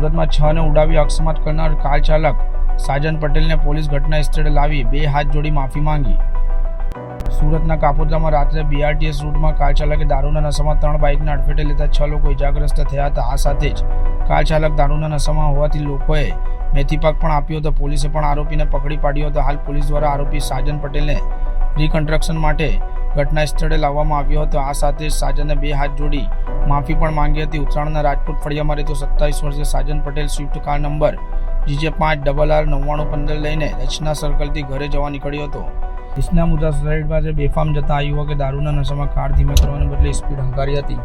સુરતમાં છ ને ઉડાવી અકસ્માત કરનાર કાર ચાલક સાજન પટેલને પોલીસ ઘટના સ્થળે લાવી બે હાથ જોડી માફી માંગી. સુરતના કાપોદ્રામાં રાત્રે બીઆરટીએસ રૂટમાં કાર ચાલકે દારૂના નશામાં ત્રણ બાઇકને અડફેટે લેતા છ લોકો ઇજાગ્રસ્ત થયા હતા. આ સાથે જ કાર ચાલક દારૂના નશામાં હોવાથી લોકોએ મેથીપાક પણ આપ્યો હતો. પોલીસે પણ આરોપીને પકડી પાડ્યો હતો. હાલ પોલીસ દ્વારા આરોપી સાજન પટેલને રિકન્સ્ટ્રક્શન માટે ઘટના સ્થળે લાવવામાં આવ્યો હતો આ સાથે સાજને બે હાથ જોડી માફી પણ માંગી હતી. ઉત્તરાયણના રાજકોટ ફળિયામાં રહેતો સત્તાવીસ વર્ષીય Sajan Patel Swift car number GJ પાંચ ડબલ આર નવ્વાણું પંદર લઈને રચના સર્કલથી ઘરે જવા નીકળ્યો હતો. ઇસ્ના મુદ્દા સાઈડ પાસે બેફામ જતા આ યુવકે દારૂના નશામાં કાર ધીમે કરવાને બદલે સ્પીડ હંકારી હતી.